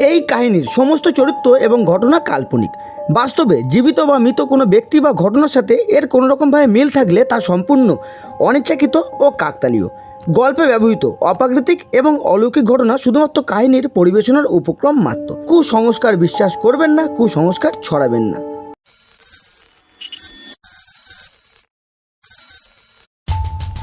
এই কাহিনীর সমস্ত চরিত্র এবং ঘটনা কাল্পনিক। বাস্তবে জীবিত বা মৃত কোনো ব্যক্তি বা ঘটনার সাথে এর কোনো রকমভাবে মিল থাকলে তা সম্পূর্ণ অনিচ্ছাকৃত ও কাকতালীয়। গল্পে ব্যবহৃত অপ্রাকৃতিক এবং অলৌকিক ঘটনা শুধুমাত্র কাহিনীর পরিবেশনার উপক্রম মাত্র। কুসংস্কার বিশ্বাস করবেন না, কুসংস্কার ছড়াবেন না।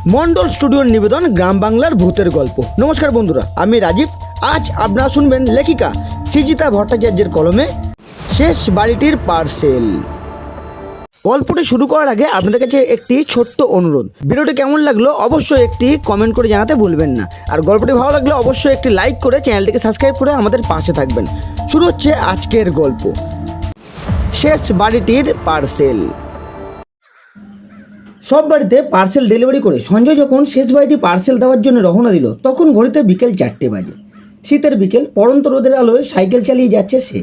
মন্ডল স্টুডিওর নিবেদন গ্রাম বাংলার ভূতের গল্প। নমস্কার বন্ধুরা, আমি রাজীব। আজ আপনারা শুনবেন লেখিকা সৃজিতা ভট্টাচার্যের কলমে শেষ বাড়িটির পার্সেল। গল্পটি শুরু করার আগে আপনাদের কাছে একটি ছোট্ট অনুরোধ। ভিডিওটি কেমন লাগল অবশ্যই একটি কমেন্ট করে জানাতে ভুলবেন না। আর গল্পটি ভালো লাগলে অবশ্যই একটি লাইক করে চ্যানেলটিকে সাবস্ক্রাইব করে আমাদের পাশে থাকবেন। শুরু হচ্ছে আজকের গল্প। শেষ বাড়িটির পার্সেল। সব বাড়িতে পার্সেল ডেলিভারি করে সঞ্জয় যখন শেষ বাড়িটি পার্সেল দেওয়ার জন্য রওনা দিল, তখন ঘড়িতে বিকেল চারটে বাজে। শীতের বিকেল, পড়ন্ত রোদের আলোয় সাইকেল চালিয়ে যাচ্ছে সে।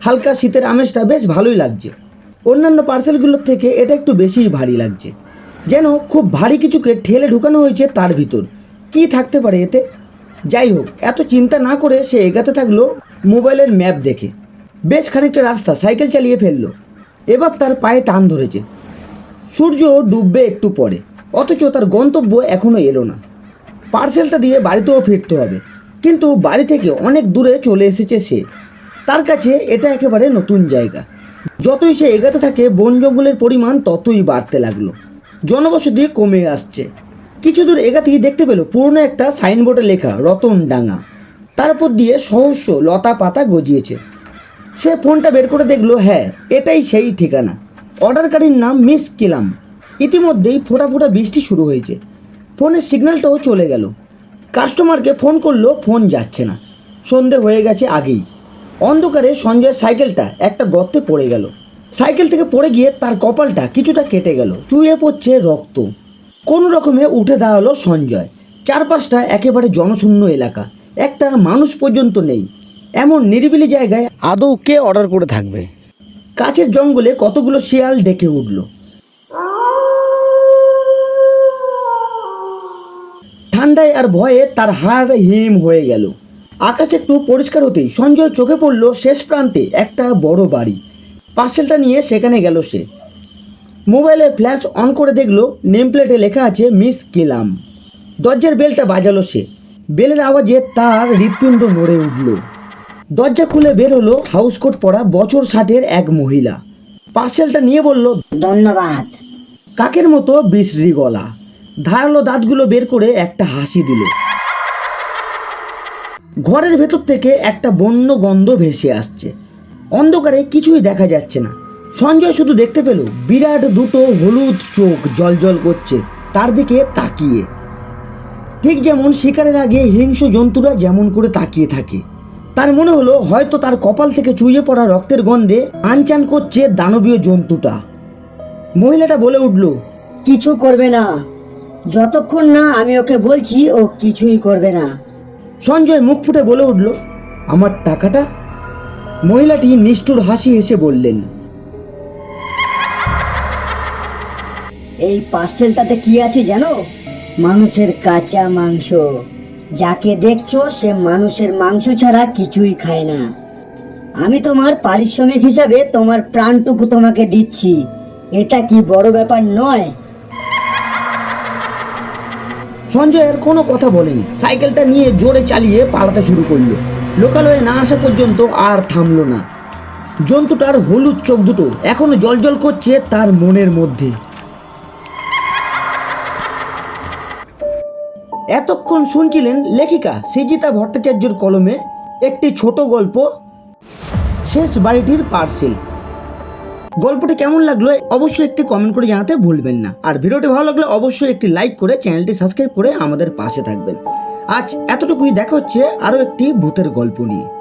হালকা শীতের আমেজটা বেশ ভালোই লাগছে। অন্যান্য পার্সেলগুলোর থেকে এটা একটু বেশিই ভারী লাগছে। যেন খুব ভারী কিছুকে ঠেলে ঢুকানো হয়েছে তার ভিতর। কি থাকতে পারে এতে? যাই হোক, এত চিন্তা না করে সে এগাতে থাকল মোবাইলের ম্যাপ দেখে। বেশ খানিকটা রাস্তা সাইকেল চালিয়ে ফেলল। এবার তার পায়ে টান ধরেছে। সূর্য ডুববে একটু পরে, অথচ তার গন্তব্য এখনও এলো না। পার্সেলটা দিয়ে বাড়িতেও ফিরতে হবে। কিন্তু বাড়ি থেকে অনেক দূরে চলে এসেছে সে। তার কাছে এটা একেবারে নতুন জায়গা। যতই সে এগাতে থাকে, বন জঙ্গলের পরিমাণ ততই বাড়তে লাগল। জনবসতি কমে আসছে। কিছু দূর এগাতেই দেখতে পেল পুরনো একটা সাইনবোর্ডে লেখা রতন ডাঙা তার উপর দিয়ে সহস্য লতা পাতা গজিয়েছে। সে ফোনটা বের করে দেখল হ্যাঁ এটাই সেই ঠিকানা। অর্ডারকারীর নাম মিস কিলাম। ইতিমধ্যেই ফোঁটা ফোঁটা বৃষ্টি শুরু হয়েছে। ফোনের সিগন্যালটাও চলে গেল। কাস্টমারকে ফোন করল ফোন যাচ্ছে না। সন্ধে হয়ে গেছে আগেই। অন্ধকারে সঞ্জয়ের সাইকেলটা একটা গর্তে পড়ে গেল। সাইকেল থেকে পড়ে গিয়ে তার কপালটা কিছুটা কেটে গেল। চুয়ে পড়ছে রক্ত। কোনো রকমে উঠে দাঁড়াল সঞ্জয়। চারপাশটা একেবারে জনশূন্য এলাকা। একটা মানুষ পর্যন্ত নেই। এমন নিরিবিলি জায়গায় আদৌ কে অর্ডার করে থাকবে? কাছের জঙ্গলে কতগুলো শিয়াল ডেকে উঠল। ঠান্ডায় আর ভয়ে তার হাড় হিম হয়ে গেল। আকাশ একটু পরিষ্কার হতেই সঞ্জয় চোখে পড়ল শেষ প্রান্তে একটা বড় বাড়ি। পার্সেলটা নিয়ে সেখানে গেল সে। মোবাইলে ফ্ল্যাশ অন করে দেখল নেম প্লেটে লেখা আছে মিস কিলাম। দরজার বেলটা বাজালো সে। বেলের আওয়াজে তার হৃৎপিণ্ড নড়ে উঠল। দরজা খুলে বের হলো হাউস কোট পরা বছর ষাটের এক মহিলা। পার্সেলটা নিয়ে বলল ধন্যবাদ। কাকের মতো বিশ্রী গলা। ধারালো দাঁতগুলো বের করে একটা হাসি দিল। ঘরের ভেতর থেকে একটা বন্য গন্ধ ভেসে আসছে। অন্ধকারে কিছুই দেখা যাচ্ছে না। সঞ্জয় শুধু দেখতে পেল বিরাট দুটো হলুদ চোখ জলজল করছে, তার দিকে তাকিয়ে। ঠিক যেমন শিকারের আগে হিংস্র জন্তুরা যেমন করে তাকিয়ে থাকে। তার মনে হলো হয়তো তার কপাল থেকে চুইয়ে পড়া রক্তের গন্ধে আনচান করছে দানবীয় জন্তুটা। মহিলাটা বলে উঠল, কিছু করবে না। যতক্ষণ না আমি ওকে বলছি ও কিছুই করবে না। সঞ্জয় মুখ ফুটে বলে উঠল আমার টাকাটা? মহিলাটি নিষ্ঠুর হাসি হেসে বললেন এই পার্সেলটাতে কি আছে জানো? মানুষের কাঁচা মাংস। যাকে দেখছ সে মানুষের মাংস ছাড়া কিছুই খায় না। আমি তোমার পারিশ্রমিক হিসাবে তোমার প্রাণটুকু তোমাকে দিচ্ছি। এটা কি বড় ব্যাপার নয়? সঞ্জয় আর কোনো কথা বলেনি। সাইকেলটা নিয়ে জোরে চালিয়ে পালাতে শুরু করল। লোকালয়ে না আসা পর্যন্ত আর থামলো না। জন্তুটার হলুদ চোখ দুটো এখনও জলজল করছে তার মনের মধ্যে। এতক্ষণ শুনছিলেন লেখিকা সৃজিতা ভট্টাচার্যের কলমে একটি ছোট গল্প। শেষ বাড়িটির পার্সেল। গল্পটি কেমন লাগল অবশ্যই একটি কমেন্ট করে জানাতে ভুলবেন না। আর ভিডিওটি ভালো লাগলে অবশ্যই একটি লাইক করে চ্যানেলটি সাবস্ক্রাইব করে আমাদের পাশে থাকবেন। আজ এতটুকুই, দেখা হচ্ছে আরও একটি ভূতের গল্প নিয়ে।